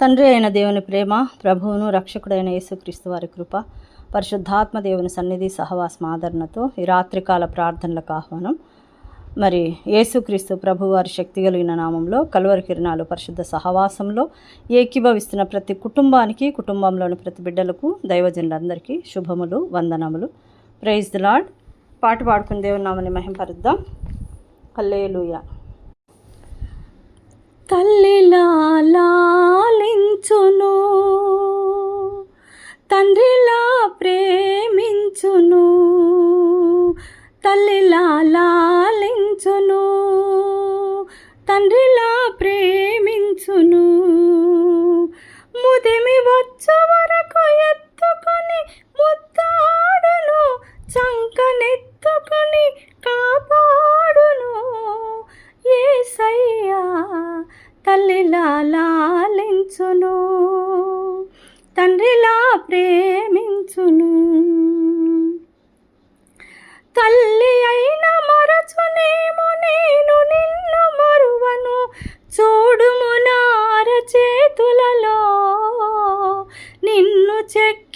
తండ్రి అయిన దేవుని ప్రేమ ప్రభువును రక్షకుడైన యేసుక్రీస్తు వారి కృప పరిశుద్ధాత్మ దేవుని సన్నిధి సహవాసం ఆదరణతో ఈ రాత్రికాల ప్రార్థనలకు ఆహ్వానం. మరి యేసుక్రీస్తు ప్రభు వారి శక్తి కలిగిన నామంలో కలువరి కిరణాలు పరిశుద్ధ సహవాసంలో ఏకీభవిస్తున్న ప్రతి కుటుంబానికి కుటుంబంలోని ప్రతి బిడ్డలకు దైవజనులందరికీ శుభములు వందనములు. ప్రైజ్ ది లాడ్ పాట పాడుకుని దేవుని నామని మహింపరుద్దాం. హల్లేలూయా. కల్లెలాలించ తండ్రిలా ప్రేమించును. తల్లి అయిన మరచునేమో నేను నిన్ను మరువను. చూడుము నార చేతులలో నిన్ను చెక్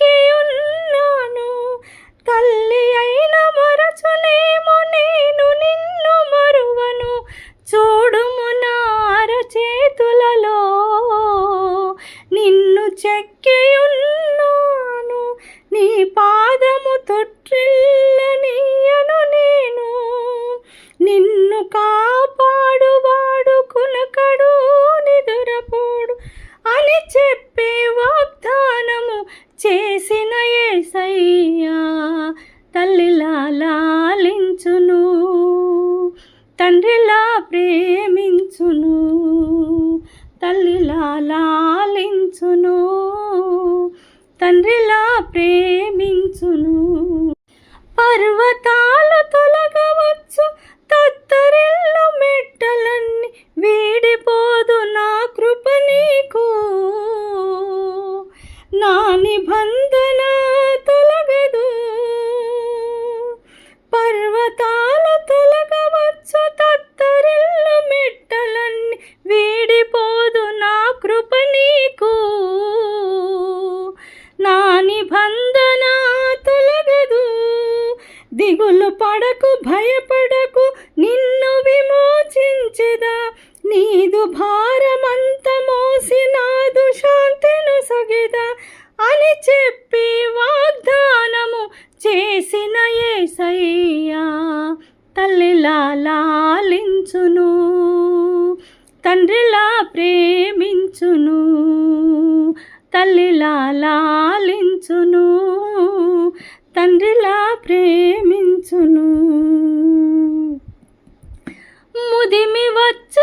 నీ పాదము దిగులు పడకు భయపడకు నిన్ను విమోచించెదా. నీదు భారమంత మోసినాదు శాంతిను సగెదా. అని చెప్పి వాగ్దానము చేసిన ఏసయ్యా తల్లిలా లాలించును తండ్రిలా ప్రేమించును తల్లిలా లాలించును తండ్రిలా ప్రేమించును. ముదిమి వచ్చు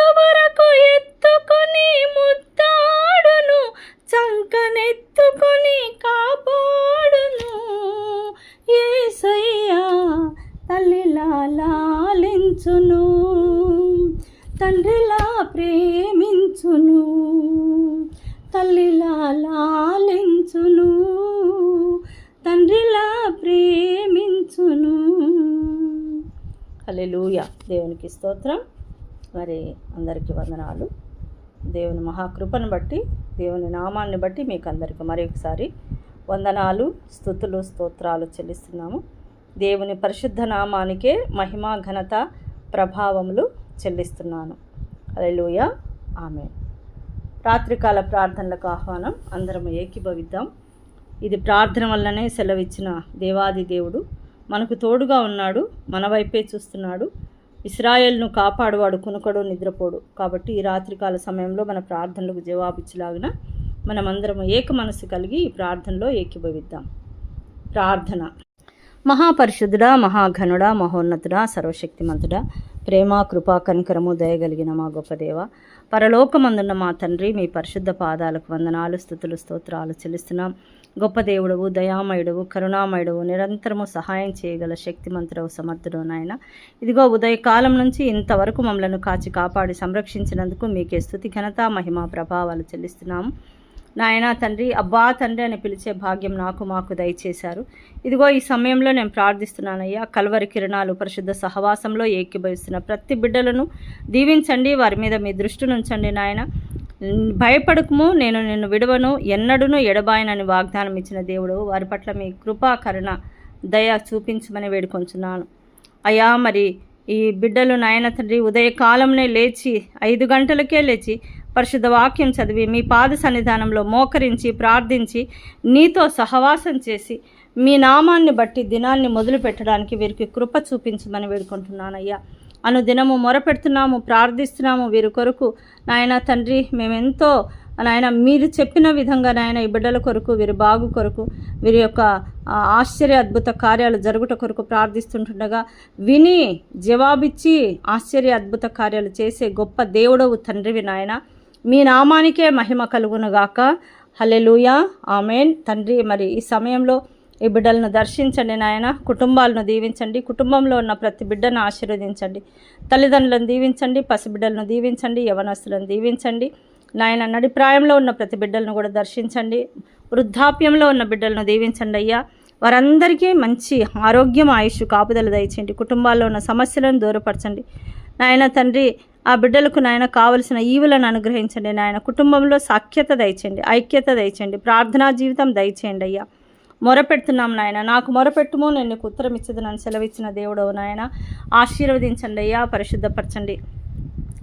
స్తోత్రం. మరి అందరికీ వందనాలు. దేవుని మహాకృపను బట్టి దేవుని నామాన్ని బట్టి మీకు అందరికీ మరి ఒకసారి వందనాలు స్థుతులు స్తోత్రాలు చెల్లిస్తున్నాము. దేవుని పరిశుద్ధ నామానికే మహిమ ఘనత ప్రభావములు చెల్లిస్తున్నాను. అలెలుయ ఆమె రాత్రికాల ప్రార్థనలకు ఆహ్వానం అందరం ఏకీభవిద్దాం. ఇది ప్రార్థన వల్లనే సెలవిచ్చిన దేవాది దేవుడు మనకు తోడుగా ఉన్నాడు మన వైపే చూస్తున్నాడు. ఇస్రాయేల్ను కాపాడువాడు కునుకడు నిద్రపోడు. కాబట్టి ఈ రాత్రికాల సమయంలో మన ప్రార్థనలకు జవాబిచ్చేలాగిన మనమందరం ఏక మనసు కలిగి ఈ ప్రార్థనలో ఏకీభవిద్దాం. ప్రార్థన. మహాపరిశుద్ధుడా మహాఘనుడా మహోన్నతుడా సర్వశక్తిమంతుడా ప్రేమ కృపా కనికరము దయగలిగిన మా గొప్ప దేవ పరలోకమందున్న మా తండ్రి మీ పరిశుద్ధ పాదాలకు వందనాలు స్థుతులు స్తోత్రాలు చెల్లిస్తున్నాం. గొప్ప దేవుడవు దయామయుడవు కరుణామయుడవు నిరంతరము సహాయం చేయగల శక్తిమంతుడవు సమర్థుడు నాయన. ఇదిగో ఉదయకాలం నుంచి ఇంతవరకు మమ్మలను కాచి కాపాడి సంరక్షించినందుకు మీకే స్థుతి ఘనత మహిమ ప్రభావాలు చెల్లిస్తున్నాము నాయన తండ్రి అబ్బా తండ్రి అని పిలిచే భాగ్యం నాకు మాకు దయచేశారు. ఇదిగో ఈ సమయంలో నేను ప్రార్థిస్తున్నానయ్యా కల్వరి కిరణాలు పరిశుద్ధ సహవాసంలో ఏకీభవిస్తున్న ప్రతి బిడ్డలను దీవించండి వారి మీద మీ దృష్టిని ఉంచండి నాయన. భయపడకము నేను నిన్ను విడవను ఎన్నడూను ఎడబాయనని వాగ్దానం ఇచ్చిన దేవుడు వారి పట్ల మీ కృపా కరుణ దయ చూపించమని వేడుకొంచున్నాను. అయ్యా మరి ఈ బిడ్డలు నాయన తండ్రి ఉదయకాలంనే లేచి ఐదు గంటలకే లేచి పరిశుద్ధ వాక్యం చదివి మీ పాద సన్నిధానంలో మోకరించి ప్రార్థించి నీతో సహవాసం చేసి మీ నామాన్ని బట్టి దినాన్ని మొదలు పెట్టడానికి వీరికి కృప చూపించమని వేడుకుంటున్నానయ్యా. అనుదినము మొరపెడుతున్నాము ప్రార్థిస్తున్నాము వీరి కొరకు. నాయన తండ్రి మేమెంతో నాయన మీరు చెప్పిన విధంగా నాయన ఈ బిడ్డల కొరకు వీరి బాగు కొరకు వీరి యొక్క ఆశ్చర్య అద్భుత కార్యాలు జరుగుట కొరకు ప్రార్థిస్తుంటుండగా విని జవాబిచ్చి ఆశ్చర్య అద్భుత కార్యాలు చేసే గొప్ప దేవుడవు తండ్రివి నాయన. మీ నామానికే మహిమ కలుగునుగాక. Hallelujah amen. తండ్రి మరి ఈ సమయంలో ఈ బిడ్డలను దర్శించండి నాయన కుటుంబాలను దీవించండి కుటుంబంలో ఉన్న ప్రతి బిడ్డను ఆశీర్వదించండి. తల్లిదండ్రులను దీవించండి పసిబిడ్డలను దీవించండి యవనస్తులను దీవించండి. నాయన నడిప్రాయంలో ఉన్న ప్రతి బిడ్డలను కూడా దర్శించండి. వృద్ధాప్యంలో ఉన్న బిడ్డలను దీవించండి అయ్యా. వారందరికీ మంచి ఆరోగ్యం ఆయుష్ కాపుదల దయచేయండి. కుటుంబాల్లో ఉన్న సమస్యలను దూరపరచండి. నాయన తండ్రి ఆ బిడ్డలకు నాయన కావలసిన ఈవులను అనుగ్రహించండి. నాయన కుటుంబంలో సాఖ్యత దయచేయండి ఐక్యత దయచేయండి ప్రార్థనా జీవితం దయచేయండి అయ్యా. మొరపెడుతున్నాం నాయన. నాకు మొరపెట్టుము నేను నీకు ఉత్తరం ఇచ్చదు నన్ను సెలవిచ్చిన దేవుడవు నాయన. ఆశీర్వదించండి అయ్యా పరిశుద్ధపరచండి.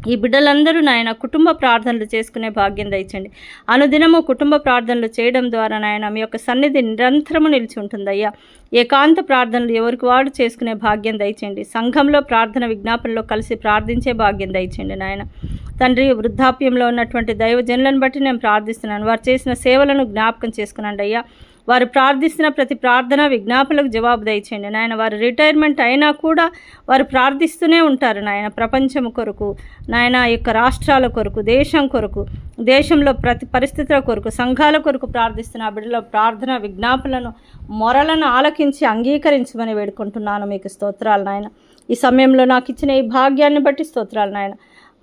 ఈ బిడ్డలందరూ నాయన కుటుంబ ప్రార్థనలు చేసుకునే భాగ్యం దయచండి. అనుదినము కుటుంబ ప్రార్థనలు చేయడం ద్వారా నాయన మీ యొక్క సన్నిధి నిరంతరము నిలిచి ఉంటుందయ్యా. ఏకాంత ప్రార్థనలు ఎవరికి వాడు చేసుకునే భాగ్యం దయచేయండి సంఘంలో ప్రార్థన విజ్ఞాపనలో కలిసి ప్రార్థించే భాగ్యం దయచేయండి నాయన. తండ్రి వృద్ధాప్యంలో ఉన్నటువంటి దైవజనులను బట్టి నేను ప్రార్థిస్తున్నాను. వారు చేసిన సేవలను జ్ఞాపకం చేసుకున్నాండి అయ్యా. వారు ప్రార్థిస్తున్న ప్రతి ప్రార్థన విజ్ఞాపనలకు జవాబు దయచేయండి. నాయన వారు రిటైర్మెంట్ అయినా కూడా వారు ప్రార్థిస్తూనే ఉంటారు నాయన ప్రపంచం కొరకు నాయన యొక్క రాష్ట్రాల కొరకు దేశం కొరకు దేశంలో ప్రతి పరిస్థితుల కొరకు సంఘాల కొరకు ప్రార్థిస్తున్న బిడ్డల ప్రార్థన విజ్ఞాపనలను మొరలను ఆలకించి అంగీకరించమని వేడుకుంటున్నాను. మీకు స్తోత్రాలు నాయన. ఈ సమయంలో నాకు ఇచ్చిన ఈ భాగ్యాన్ని బట్టి స్తోత్రాలు నాయన.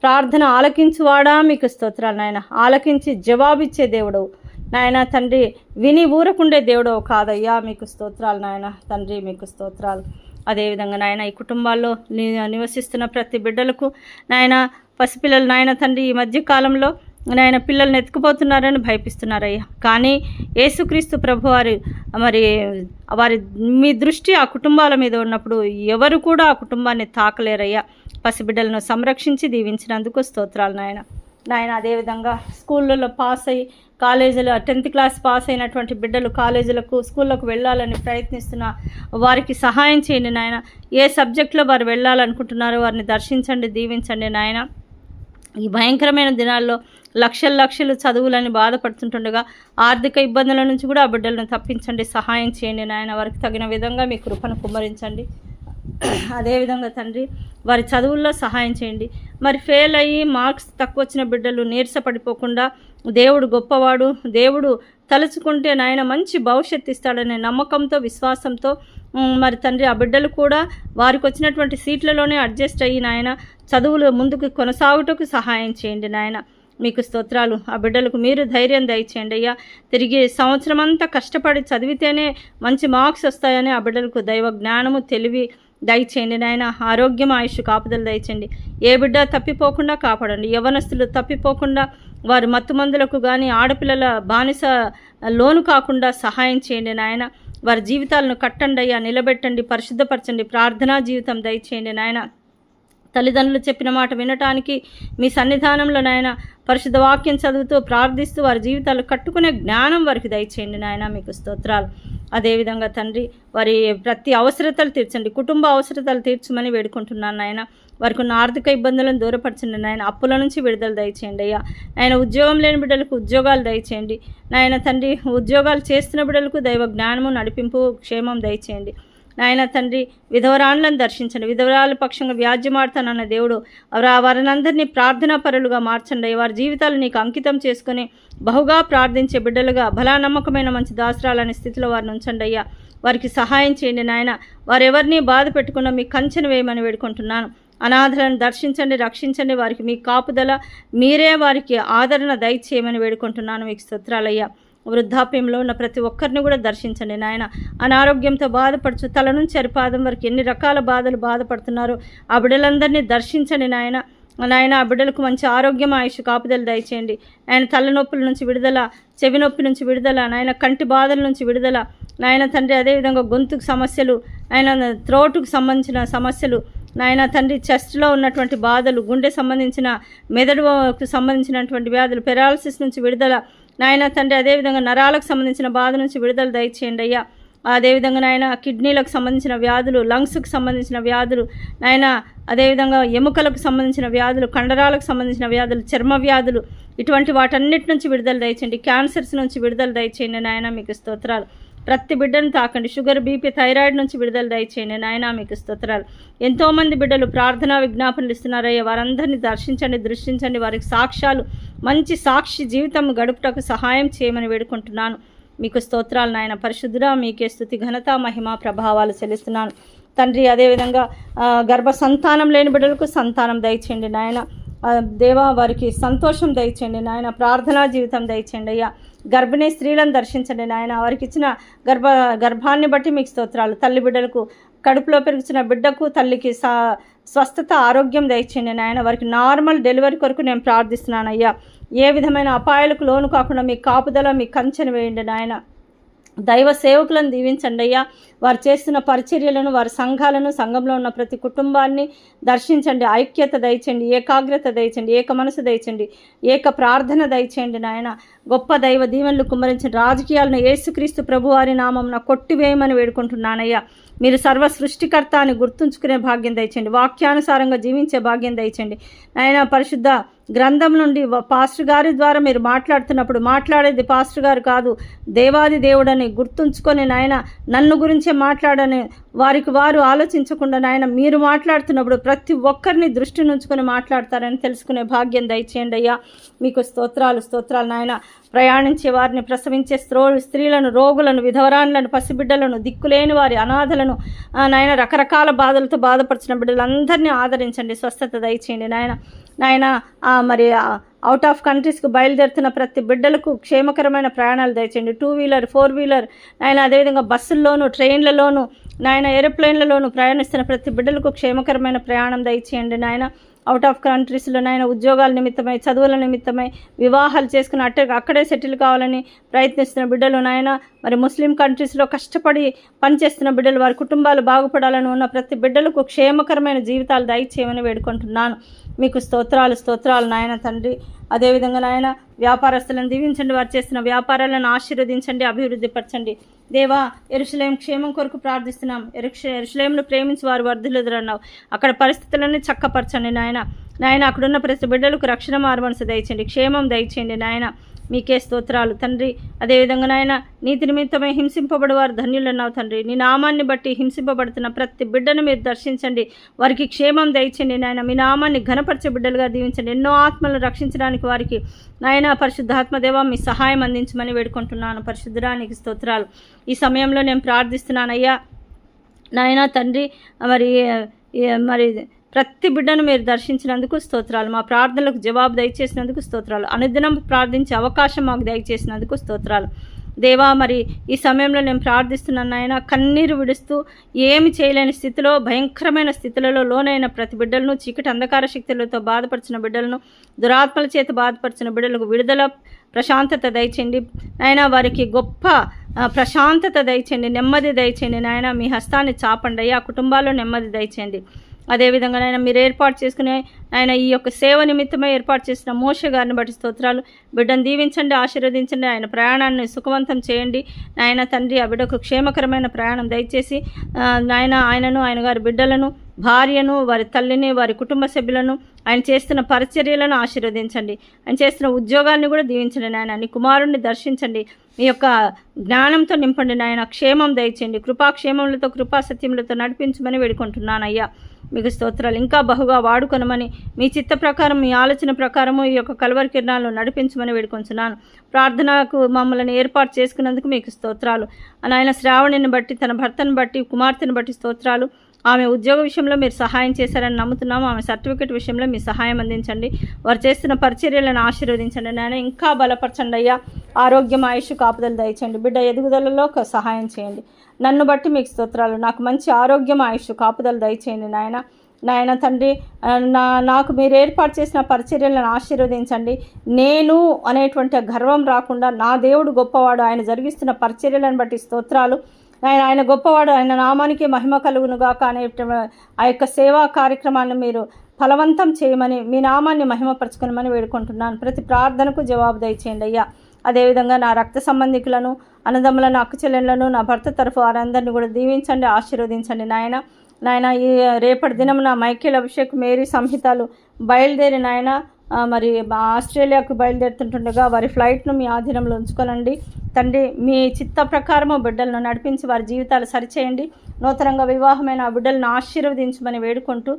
ప్రార్థన ఆలకించువాడా? మీకు స్తోత్రాలు నాయన. ఆలకించి జవాబిచ్చే దేవుడవు. నాయన తండ్రి విని ఊరకుండే దేవుడో కాదయ్యా. మీకు స్తోత్రాలు నాయన తండ్రి మీకు స్తోత్రాలు. అదేవిధంగా నాయన ఈ కుటుంబాల్లో ని నివసిస్తున్న ప్రతి బిడ్డలకు నాయన పసిపిల్లలు నాయన తండ్రి ఈ మధ్య కాలంలో నాయన పిల్లల్ని ఎత్తుకుపోతున్నారని భయపిస్తున్నారయ్యా. కానీ యేసుక్రీస్తు ప్రభు వారి మరి వారి మీ దృష్టి ఆ కుటుంబాల మీద ఉన్నప్పుడు ఎవరు కూడా ఆ కుటుంబాన్ని తాకలేరయ్యా. పసిబిడ్డలను సంరక్షించి దీవించినందుకు స్తోత్రాలు నాయన. నాయన అదేవిధంగా స్కూళ్ళలో పాస్ అయ్యి కాలేజీలో టెన్త్ క్లాస్ పాస్ అయినటువంటి బిడ్డలు కాలేజీలకు స్కూళ్ళకు వెళ్ళాలని ప్రయత్నిస్తున్న వారికి సహాయం చేయండి నాయన. ఏ సబ్జెక్ట్లో వారు వెళ్ళాలనుకుంటున్నారో వారిని దర్శించండి దీవించండి నాయన. ఈ భయంకరమైన దినాల్లో లక్షల లక్షలు చదువులని బాధపడుతుంటుండగా ఆర్థిక ఇబ్బందుల నుంచి కూడా ఆ బిడ్డలను తప్పించండి సహాయం చేయండి నాయన. వారికి తగిన విధంగా మీ కృపను కుమ్మరించండి. అదేవిధంగా తండ్రి వారి చదువుల్లో సహాయం చేయండి. మరి ఫెయిల్ అయ్యి మార్క్స్ తక్కువ వచ్చిన బిడ్డలు నీరసపడిపోకుండా దేవుడు గొప్పవాడు దేవుడు తలుచుకుంటే నాయన మంచి భవిష్యత్తు ఇస్తాడనే నమ్మకంతో విశ్వాసంతో మరి తండ్రి ఆ బిడ్డలు కూడా వారికి వచ్చినటువంటి సీట్లలోనే అడ్జస్ట్ అయ్యి నాయన చదువులు ముందుకు కొనసాగుటకు సహాయం చేయండి నాయన. మీకు స్తోత్రాలు. ఆ బిడ్డలకు మీరు ధైర్యం దయచేయండి అయ్యా. తిరిగి సంవత్సరం అంతా కష్టపడి చదివితేనే మంచి మార్క్స్ వస్తాయని ఆ బిడ్డలకు దైవ జ్ఞానము తెలివి దయచేయండి నాయన. ఆరోగ్యం ఆయుష్ కాపుదలు దయచేయండి. ఏ బిడ్డ తప్పిపోకుండా కాపాడండి. యవనస్తులు తప్పిపోకుండా వారి మత్తు మందులకు కానీ ఆడపిల్లల బానిస లోను కాకుండా సహాయం చేయండి నాయన. వారి జీవితాలను కట్టండి అయ్యా నిలబెట్టండి పరిశుద్ధపరచండి ప్రార్థనా జీవితం దయచేయండి నాయన. తల్లిదండ్రులు చెప్పిన మాట వినటానికి మీ సన్నిధానంలో నాయన పరిశుద్ధ వాక్యం చదువుతూ ప్రార్థిస్తూ వారి జీవితాలు కట్టుకునే జ్ఞానం వారికి దయచేయండి నాయన. మీకు స్తోత్రాలు. అదేవిధంగా తండ్రి వారి ప్రతి అవసరతలు తీర్చండి కుటుంబ అవసరతలు తీర్చమని వేడుకుంటున్నాను నాయన. వారికి ఉన్న ఆర్థిక ఇబ్బందులను దూరపరచండి. నాయన అప్పుల నుంచి విడుదల దయచేయండి అయ్యా. నాయన ఉద్యోగం లేని బిడ్డలకు ఉద్యోగాలు దయచేయండి. నాయన తండ్రి ఉద్యోగాలు చేస్తున్న బిడ్డలకు దైవ జ్ఞానము నడిపింపు క్షేమం దయచేయండి. నాయన తండ్రి విధవరాన్లను దర్శించండి. విధవరాల పక్షంగా వ్యాజ్యమాడతానన్న దేవుడు వారు వారినందరినీ ప్రార్థనా పరులుగా మార్చండి వారి జీవితాలు నీకు అంకితం చేసుకుని బహుగా ప్రార్థించే బిడ్డలుగా బలా నమ్మకమైన మంచి దాసరాలనే స్థితిలో వారిని ఉంచండి అయ్యా. వారికి సహాయం చేయండి నాయన. వారెవరిని బాధ పెట్టుకున్నా మీ కంచెను వేయమని వేడుకుంటున్నాను. అనాథలను దర్శించండి రక్షించండి. వారికి మీ కాపుదల మీరే వారికి ఆదరణ దయచేయమని వేడుకుంటున్నాను మీకు స్తోత్రాలయ్యా. వృద్ధాప్యంలో ఉన్న ప్రతి ఒక్కరిని కూడా దర్శించండి. నాయన అనారోగ్యంతో బాధపడుచు తల నుంచి అరిపాదం వరకు ఎన్ని రకాల బాధలు బాధపడుతున్నారో ఆ బిడ్డలందరినీ దర్శించండి నాయన. నాయన ఆ బిడ్డలకు మంచి ఆరోగ్యం ఆయుష్ కాపుదలు దయచేయండి. ఆయన తలనొప్పుల నుంచి విడుదల చెవి నొప్పి నుంచి విడుదల నాయన కంటి బాధల నుంచి విడుదల. నాయన తండ్రి అదేవిధంగా గొంతుకు సమస్యలు ఆయన త్రోటుకు సంబంధించిన సమస్యలు నాయన తండ్రి చెస్ట్లో ఉన్నటువంటి బాధలు గుండె సంబంధించిన మెదడుకు సంబంధించినటువంటి వ్యాధులు పెరాలసిస్ నుంచి విడుదల. నాయన తండ్రి అదేవిధంగా నరాలకు సంబంధించిన బాధ నుంచి విడుదల దయచేయండి అయ్యా. అదేవిధంగా నాయన కిడ్నీలకు సంబంధించిన వ్యాధులు లంగ్స్కు సంబంధించిన వ్యాధులు నాయన అదేవిధంగా ఎముకలకు సంబంధించిన వ్యాధులు కండరాలకు సంబంధించిన వ్యాధులు చర్మ వ్యాధులు ఇటువంటి వాటన్నిటి నుంచి విడుదల దయచేయండి. క్యాన్సర్స్ నుంచి విడుదల దయచేయండి నాయన మీకు స్తోత్రాలు. ప్రతి బిడ్డను తాకండి. షుగర్ బీపీ థైరాయిడ్ నుంచి విడుదల దయచేయండి. నాయన మీకు స్తోత్రాలు. ఎంతోమంది బిడ్డలు ప్రార్థనా విజ్ఞాపనలు ఇస్తున్నారయ్యా. వారందరినీ దర్శించండి దృష్టించండి. వారికి సాక్ష్యాలు మంచి సాక్షి జీవితం గడుపుటకు సహాయం చేయమని వేడుకుంటున్నాను. మీకు స్తోత్రాలు నాయన. పరిశుద్ధుడా మీకే స్థుతి ఘనత మహిమ ప్రభావాలు చెల్లిస్తున్నాను. తండ్రి అదేవిధంగా గర్భ సంతానం లేని బిడ్డలకు సంతానం దయచేయండి నాయన. దేవా వారికి సంతోషం దయచండి నాయన ప్రార్థనా జీవితం దయచండి అయ్యా. గర్భిణీ స్త్రీలను దర్శించండి నాయన. వారికి ఇచ్చిన గర్భ గర్భాన్ని బట్టి మీకు స్తోత్రాలు. తల్లి బిడ్డలకు కడుపులో పెరుగుతున్న బిడ్డకు తల్లికి సా స్వస్థత ఆరోగ్యం దయచేయండి నాయన. వారికి నార్మల్ డెలివరీ కొరకు నేను ప్రార్థిస్తున్నాను అయ్యా. ఏ విధమైన అపాయాలకు లోను కాకుండా మీ కాపుదల మీ కంచెను వేయండి నాయన. దైవ సేవకులను దీవించండి అయ్యా. వారు చేస్తున్న పరిచర్యలను వారి సంఘాలను సంఘంలో ఉన్న ప్రతి కుటుంబాన్ని దర్శించండి. ఐక్యత దయచండి ఏకాగ్రత దయచండి ఏక మనసు దయచండి ఏక ప్రార్థన దయచేయండి నాయన. గొప్ప దైవ దీవెనలు కుమ్మరించిన రాజకీయాలను యేసుక్రీస్తు ప్రభువారి నామంన కొట్టివేయమని వేడుకుంటున్నానయ్యా. మీరు సర్వ సృష్టికర్త అని గుర్తుంచుకునే భాగ్యం దయచండి. వాక్యానుసారంగా జీవించే భాగ్యం దయచండి. నాయన పరిశుద్ధ గ్రంథం నుండి పాస్టర్ గారి ద్వారా మీరు మాట్లాడుతున్నప్పుడు మాట్లాడేది పాస్టర్ గారు కాదు దేవాది దేవుడని గుర్తుంచుకొని నాయన నన్ను గురించే మాట్లాడని వారికి వారు ఆలోచించకుండా నాయన మీరు మాట్లాడుతున్నప్పుడు ప్రతి ఒక్కరిని దృష్టి నుంచుకొని మాట్లాడతారని తెలుసుకునే భాగ్యం దయచేయండి అయ్యా. మీకు స్తోత్రాలు స్తోత్రాలు నాయన. ప్రయాణించే వారిని ప్రసవించే స్త్రో స్త్రీలను రోగులను విధవరాన్లను పసిబిడ్డలను దిక్కులేని వారి అనాథలను నాయన రకరకాల బాధలతో బాధపడుతున్న బిడ్డలందరినీ ఆదరించండి. స్వస్థత దయచేయండి. నాయన నాయన మరి అవుట్ ఆఫ్ కంట్రీస్కి బయలుదేరుతున్న ప్రతి బిడ్డలకు క్షేమకరమైన ప్రయాణాలు దయచేయండి. టూ వీలర్ ఫోర్ వీలర్ నాయన అదేవిధంగా బస్సుల్లోనూ ట్రైన్లలోనూ నాయన ఏరోప్లేన్లలోనూ ప్రయాణిస్తున్న ప్రతి బిడ్డలకు క్షేమకరమైన ప్రయాణం దయచేయండి. నాయన అవుట్ ఆఫ్ కంట్రీస్లో నాయన ఉద్యోగాల నిమిత్తమై చదువుల నిమిత్తమై వివాహాలు చేసుకుని అట్టే అక్కడే సెటిల్ కావాలని ప్రయత్నిస్తున్న బిడ్డలు నాయన మరి ముస్లిం కంట్రీస్లో కష్టపడి పనిచేస్తున్న బిడ్డలు వారి కుటుంబాలు బాగుపడాలని ఉన్న ప్రతి బిడ్డలకు క్షేమకరమైన జీవితాలు దయచేయమని వేడుకుంటున్నాను. మీకు స్తోత్రాలు స్తోత్రాలు నాయన తండ్రి. అదేవిధంగా నాయన వ్యాపారస్తులను దీవించండి వారు చేస్తున్న వ్యాపారాలను ఆశీర్వదించండి అభివృద్ధిపరచండి దేవా ఎరుషలేం క్షేమం కొరకు ప్రార్థిస్తున్నాం. ఎరుక్ష ఎరుషలేంను ప్రేమించి వారు వర్ధులెదురన్నావు అక్కడ పరిస్థితులన్నీ చక్కపరచండి నాయన. నాయన అక్కడున్న ప్రతి బిడ్డలకు రక్షణ మార్మనసు దయచండి క్షేమం దయచేయండి నాయన. మీకే స్తోత్రాలు. తండ్రి అదేవిధంగా నాయన నీతి నిమిత్తమే హింసింపబడి వారు ధన్యులన్నావు తండ్రి. నీ నామాన్ని బట్టి హింసింపబడుతున్న ప్రతి బిడ్డను మీరు దర్శించండి. వారికి క్షేమం దయచండి నాయన. మీ నామాన్ని ఘనపరిచే బిడ్డలుగా దీవించండి. ఎన్నో ఆత్మలను రక్షించడానికి వారికి నాయన పరిశుద్ధాత్మదేవ మీ సహాయం అందించమని వేడుకుంటున్నాను. పరిశుద్ధరానికి స్తోత్రాలు. ఈ సమయంలో నేను ప్రార్థిస్తున్నాను అయ్యా నాయన తండ్రి మరి మరి ప్రతి బిడ్డను మీరు దర్శించినందుకు స్తోత్రాలు. మా ప్రార్థనలకు జవాబు దయచేసినందుకు స్తోత్రాలు. అనుదినం ప్రార్థించే అవకాశం మాకు దయచేసినందుకు స్తోత్రాలు. దేవా మరి ఈ సమయంలో నేను ప్రార్థిస్తున్నాను నాయన కన్నీరు విడుస్తూ ఏమి చేయలేని స్థితిలో భయంకరమైన స్థితులలో లోనైన ప్రతి బిడ్డలను చీకటి అంధకార శక్తులతో బాధపరిచిన బిడ్డలను దురాత్మల చేత బాధపరిచిన బిడ్డలకు విడుదల ప్రశాంతత దయచేయండి. నాయన వారికి గొప్ప ప్రశాంతత దయచేయండి నెమ్మది దయచేయండి. నాయన మీ హస్తాన్ని చాపండి. అయ్యా కుటుంబాల్లో నెమ్మది దయచేయండి. అదేవిధంగా నాయన మీరు ఏర్పాటు చేసుకునే ఆయన ఈ యొక్క సేవ నిమిత్తమే ఏర్పాటు చేసిన మోష గారిని బట్టి స్తోత్రాలు. బిడ్డను దీవించండి ఆశీర్వదించండి ఆయన ప్రయాణాన్ని సుఖవంతం చేయండి. నాయన తండ్రి ఆ బిడ్డకు క్షేమకరమైన ప్రయాణం దయచేసి ఆ, నాయన ఆయనను ఆయన గారి బిడ్డలను భార్యను వారి తల్లిని వారి కుటుంబ సభ్యులను ఆయన చేస్తున్న పరిచర్యలను ఆశీర్వదించండి. ఆయన చేస్తున్న ఉద్యోగాన్ని కూడా దీవించండి నాయన. నీ కుమారుణ్ణి దర్శించండి. మీ యొక్క జ్ఞానంతో నింపండి నాయన. క్షేమం దయచేయండి. కృపాక్షేమములతో కృపా సత్యములతో నడిపించమని వేడుకుంటున్నానయ్యా. మీకు స్తోత్రాలు ఇంకా బహుగా వాడుకొనమని మీ చిత్త ప్రకారం మీ ఆలోచన ప్రకారము ఈ యొక్క కలవరి కిరణాలను నడిపించమని వేడుకొంచున్నాను. ప్రార్థనకు మమ్మల్ని ఏర్పాటు చేసుకున్నందుకు మీకు స్తోత్రాలు. నాయన శ్రావణిని బట్టి తన భర్తను బట్టి కుమార్తెను బట్టి స్తోత్రాలు. ఆమె ఉద్యోగ విషయంలో మీరు సహాయం చేశారని నమ్ముతున్నాము. ఆమె సర్టిఫికేట్ విషయంలో మీ సహాయం అందించండి. వారు చేస్తున్న పరిచర్యలను ఆశీర్వదించండి నాయన. ఇంకా బలపరచండి అయ్యా. ఆరోగ్యం ఆయుష్ కాపుదలు దయచండి బిడ్డ ఎదుగుదలలో ఒక సహాయం చేయండి. నన్ను బట్టి మీకు స్తోత్రాలు. నాకు మంచి ఆరోగ్యం ఆయుష్ కాపుదలు దయచేయండి నాయన. నాయన తండ్రి నా నాకు మీరు ఏర్పాటు చేసిన పరిచర్యలను ఆశీర్వదించండి. నేను అనేటువంటి గర్వం రాకుండా నా దేవుడు గొప్పవాడు. ఆయన జరిగిస్తున్న పరిచర్యలను బట్టి స్తోత్రాలు. ఆయన ఆయన గొప్పవాడు ఆయన నామానికి మహిమ కలుగును గాక అనే ఆ యొక్క సేవా కార్యక్రమాన్ని మీరు ఫలవంతం చేయమని మీ నామాన్ని మహిమపరచుకునమని వేడుకుంటున్నాను. ప్రతి ప్రార్థనకు జవాబు దయచేయండి అయ్యా. అదేవిధంగా నా రక్త సంబంధికులను అన్నదమ్ములను అక్క నా భర్త తరఫు వారందరినీ కూడా దీవించండి ఆశీర్వదించండి నాయన. నాయన ఈ రేపటి దినం నా మైకేల్ అభిషేక్ మేరీ సంహితాలు బయలుదేరి నాయన మరి ఆస్ట్రేలియాకు బయలుదేరుతుంటుండగా వారి ఫ్లైట్ను మీ ఆధీనంలో ఉంచుకోనండి. తండ్రి మీ చిత్త ప్రకారము బిడ్డలను నడిపించి వారి జీవితాలు సరిచేయండి. నూతనంగా వివాహమైన ఆ బిడ్డలను ఆశీర్వదించమని వేడుకుంటూ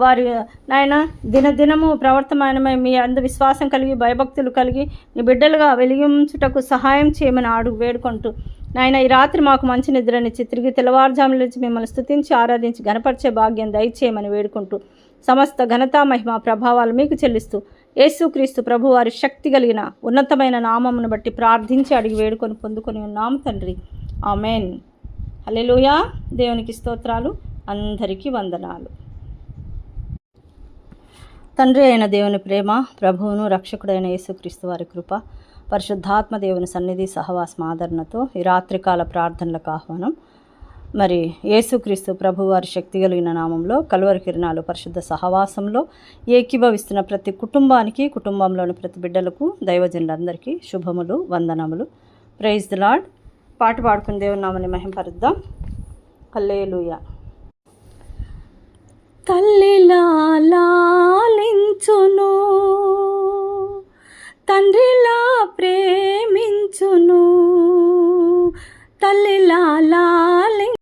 వారి నాయన దినదినము ప్రవర్తమానమై మీ అందు విశ్వాసం కలిగి భయభక్తులు కలిగి నీ బిడ్డలుగా వెలిగించుటకు సహాయం చేయమని అడుగు వేడుకుంటూ నాయన ఈ రాత్రి మాకు మంచి నిద్రనిచ్చి తిరిగి తెల్లవారుజాముల నుంచి మిమ్మల్ని స్తుతించి ఆరాధించి గణపరిచే భాగ్యం దయచేయమని వేడుకుంటూ సమస్త ఘనత మహిమ ప్రభావాలు మీకు చెల్లిస్తూ యేసుక్రీస్తు ప్రభువారి శక్తి కలిగిన ఉన్నతమైన నామమును బట్టి ప్రార్థించి అడిగి వేడుకొని పొందుకొని ఉన్నాం తండ్రి. ఆమెన్. హల్లెలూయా. దేవునికి స్తోత్రాలు. అందరికీ వందనాలు. తండ్రి అయిన దేవుని ప్రేమ ప్రభువును రక్షకుడైన యేసుక్రీస్తు వారి కృప పరిశుద్ధాత్మ దేవుని సన్నిధి సహవాసం ఆదరణతో ఈ రాత్రికాల ప్రార్థనలకు ఆహ్వానం. మరి యేసుక్రీస్తు ప్రభువారి శక్తి కలిగిన నామంలో కలువరి కిరణాలు పరిశుద్ధ సహవాసంలో ఏకీభవిస్తున్న ప్రతి కుటుంబానికి కుటుంబంలోని ప్రతి బిడ్డలకు దైవజనులందరికీ శుభములు వందనములు. ప్రైజ్ ది లాడ్ పాట పాడుకుని దేవునామని మహింపరుద్దాం. కల్లేలుయ తల్లిలాలించును తండ్రిలా ప్రేమించును తల్లిలాలి